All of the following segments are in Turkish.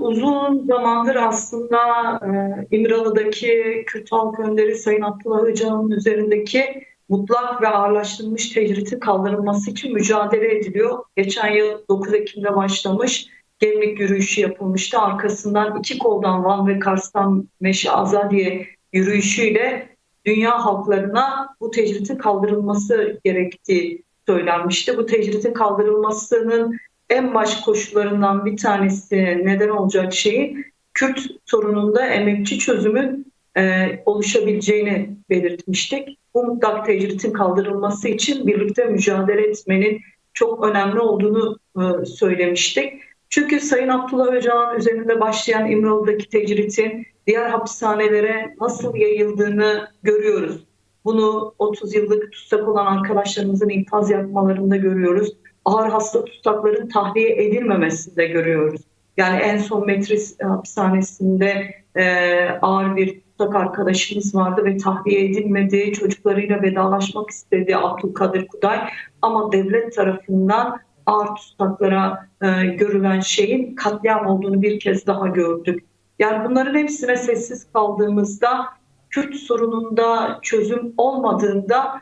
uzun zamandır aslında e, İmralı'daki Kürt halk önderi Sayın Abdullah Öcalan'ın üzerindeki mutlak ve ağırlaştırılmış tecritin kaldırılması için mücadele ediliyor. Geçen yıl 9 Ekim'de başlamış gemlik yürüyüşü yapılmıştı. Arkasından iki koldan Van ve Kars'tan Meşe Azadiye yürüyüşüyle dünya halklarına bu tecritin kaldırılması gerektiği söylenmişti. Bu tecritin kaldırılmasının en baş koşullarından bir tanesi neden olacak şeyin Kürt sorununda emekçi çözümün e, oluşabileceğini belirtmiştik. Bu mutlak tecritin kaldırılması için birlikte mücadele etmenin çok önemli olduğunu e, söylemiştik. Çünkü Sayın Abdullah Öcalan üzerinde başlayan İmralı'daki tecritin diğer hapishanelere nasıl yayıldığını görüyoruz. Bunu 30 yıllık tutsak olan arkadaşlarımızın infaz yapmalarında görüyoruz. Ağır hasta tutsakların tahliye edilmemesinde görüyoruz. Yani en son Metris hapishanesinde e, ağır bir tutsak arkadaşımız vardı ve tahliye edilmedi. Çocuklarıyla vedalaşmak istedi Abdülkadir Kuday. Ama devlet tarafından ağır tutsaklara e, görülen şeyin katliam olduğunu bir kez daha gördük. Yani bunların hepsine sessiz kaldığımızda Kürt sorununda çözüm olmadığında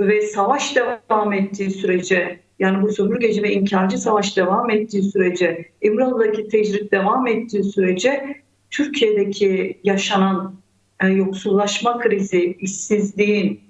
ve savaş devam ettiği sürece yani bu sömürgeci ve inkarcı savaş devam ettiği sürece, İmralı'daki tecrit devam ettiği sürece Türkiye'deki yaşanan e, yoksullaşma krizi, işsizliğin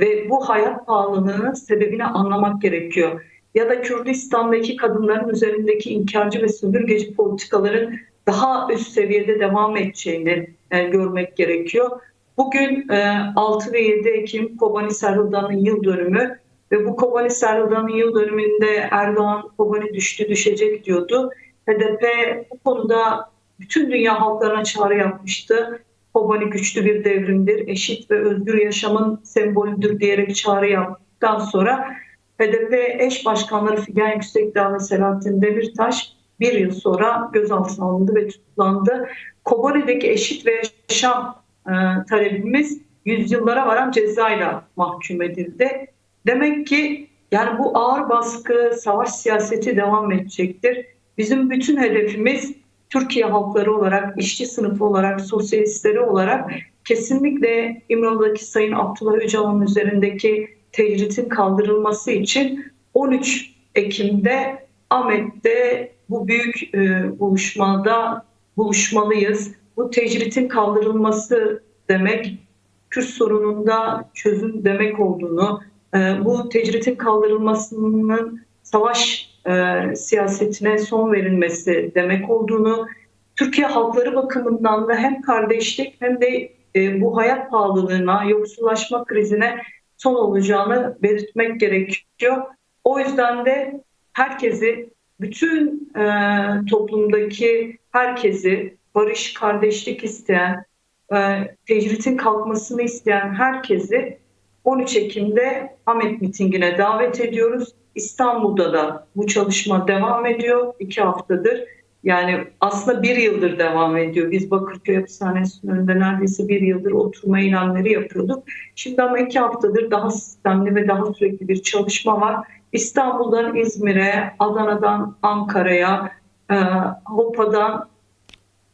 ve bu hayat pahalılığının sebebini anlamak gerekiyor. Ya da Kürdistan'daki kadınların üzerindeki inkarcı ve sömürgeci politikaların daha üst seviyede devam edeceğini e, görmek gerekiyor. Bugün e, 6 ve 7 Ekim Kobani Serhilda'nın yıl dönümü ve bu Kobani Serhilda'nın yıl dönümünde Erdoğan Kobani düştü düşecek diyordu. HDP bu konuda bütün dünya halklarına çağrı yapmıştı. Kobani güçlü bir devrimdir, eşit ve özgür yaşamın sembolüdür diyerek çağrı yaptıktan sonra HDP eş başkanları Figen Yüksekdağ ve Selahattin Demirtaş bir yıl sonra gözaltına alındı ve tutuklandı. Kobani'deki eşit ve yaşam e, talebimiz yüzyıllara varan cezayla mahkum edildi. Demek ki yani bu ağır baskı, savaş siyaseti devam edecektir. Bizim bütün hedefimiz Türkiye halkları olarak, işçi sınıfı olarak, sosyalistleri olarak kesinlikle İmralı'daki Sayın Abdullah Öcalan'ın üzerindeki tecritin kaldırılması için 13 Ekim'de Ahmet'te bu büyük e, buluşmada buluşmalıyız. Bu tecritin kaldırılması demek Kürt sorununda çözüm demek olduğunu, bu tecritin kaldırılmasının savaş e, siyasetine son verilmesi demek olduğunu, Türkiye halkları bakımından da hem kardeşlik hem de e, bu hayat pahalılığına, yoksullaşma krizine son olacağını belirtmek gerekiyor. O yüzden de herkesi, bütün e, toplumdaki herkesi barış, kardeşlik isteyen, e, tecritin kalkmasını isteyen herkesi 13 Ekim'de Ahmet mitingine davet ediyoruz. İstanbul'da da bu çalışma devam ediyor iki haftadır. Yani aslında bir yıldır devam ediyor. Biz Bakırköy Hapishanesi'nin önünde neredeyse bir yıldır oturma ilanları yapıyorduk. Şimdi ama iki haftadır daha sistemli ve daha sürekli bir çalışma var. İstanbul'dan İzmir'e, Adana'dan Ankara'ya, e, Hopa'dan,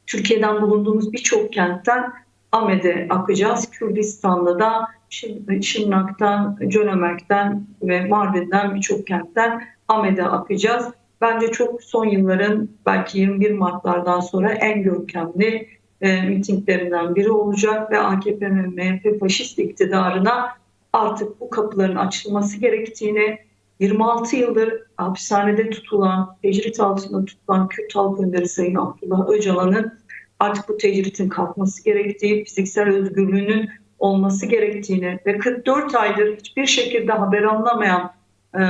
Türkiye'den bulunduğumuz birçok kentten Ahmet'e akacağız. Kürdistan'da da Şırnak'tan, Cönemerk'ten ve Mardin'den birçok kentten Ahmet'e akacağız. Bence çok son yılların belki 21 Mart'lardan sonra en görkemli e, mitinglerinden biri olacak ve AKP ve MHP faşist iktidarına artık bu kapıların açılması gerektiğini 26 yıldır hapishanede tutulan, tecrit altında tutulan Kürt halk önderi Sayın Abdullah Öcalan'ın artık bu tecritin kalkması gerektiği, fiziksel özgürlüğünün olması gerektiğini ve 44 aydır hiçbir şekilde haber alınamayan e,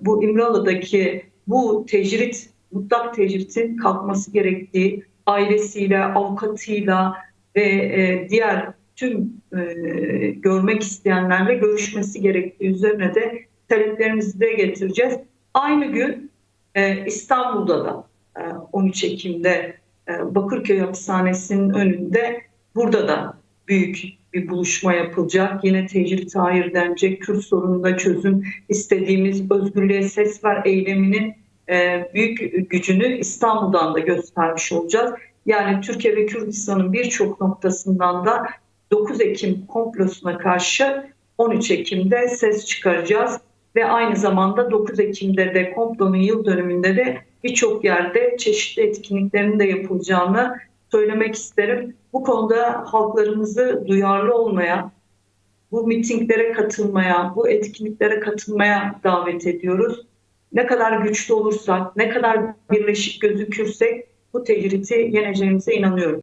bu İmralı'daki bu tecrit, mutlak tecritin kalkması gerektiği, ailesiyle, avukatıyla ve e, diğer tüm e, görmek isteyenlerle görüşmesi gerektiği üzerine de taleplerimizi de getireceğiz. Aynı gün e, İstanbul'da da e, 13 Ekim'de Bakırköy Hapishanesi'nin önünde burada da büyük bir buluşma yapılacak. Yine tecrit hayır denecek. Kürt sorununda çözüm istediğimiz özgürlüğe ses ver eyleminin e, büyük gücünü İstanbul'dan da göstermiş olacağız. Yani Türkiye ve Kürdistan'ın birçok noktasından da 9 Ekim komplosuna karşı 13 Ekim'de ses çıkaracağız ve aynı zamanda 9 Ekim'de de komplonun yıl dönümünde de birçok yerde çeşitli etkinliklerin de yapılacağını söylemek isterim. Bu konuda halklarımızı duyarlı olmaya, bu mitinglere katılmaya, bu etkinliklere katılmaya davet ediyoruz. Ne kadar güçlü olursak, ne kadar birleşik gözükürsek bu tecriti yeneceğimize inanıyorum.